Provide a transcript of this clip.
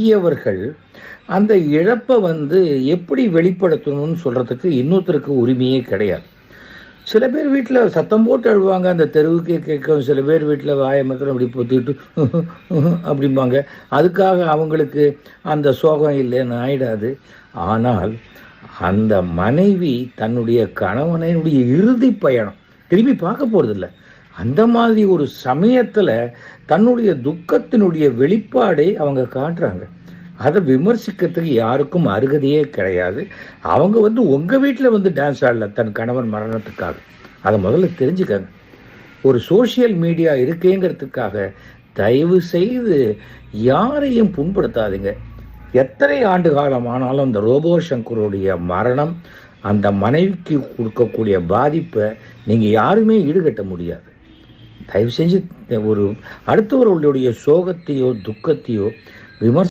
வாங்கியவர்கள் அந்த இழப்பை வந்து எப்படி வெளிப்படுத்தணும்னு சொல்கிறதுக்கு இன்னொருத்தருக்கு உரிமையே கிடையாது. சில பேர் வீட்டில் சத்தம் போட்டு அழுவாங்க அந்த தெருவுக்கே கேட்கும். சில பேர் வீட்டில் வாயை மக்கள் அப்படி பொத்திட்டு அப்படிம்பாங்க. அதுக்காக அவங்களுக்கு அந்த சோகம் இல்லைன்னு ஆயிடாது. ஆனால் அந்த மனைவி தன்னுடைய கணவனுடைய இறுதி பயணம் திரும்பி பார்க்க போகிறதில்ல அந்த மாதிரி ஒரு சமயத்தில் தன்னுடைய துக்கத்தினுடைய வெளிப்பாடை அவங்க காட்டுறாங்க. அதை விமர்சிக்கிறதுக்கு யாருக்கும் அருகதையே கிடையாது. அவங்க வந்து உங்கள் வீட்டில் வந்து டான்ஸ் ஆடல தன் கணவன் மரணத்துக்காக. அதை முதல்ல தெரிஞ்சுக்கங்க. ஒரு சோஷியல் மீடியா இருக்கேங்கிறதுக்காக தயவு செய்து யாரையும் புண்படுத்தாதீங்க. எத்தனை ஆண்டு காலம் ஆனாலும் அந்த ரோபோ சங்கருடைய மரணம் அந்த மனைவிக்கு கொடுக்கக்கூடிய பாதிப்பை நீங்கள் யாருமே ஈடுகட்ட முடியாது. தயவு செஞ்சு ஒரு அடுத்தவர்களுடைய சோகத்தையோ துக்கத்தையோ விமர்ச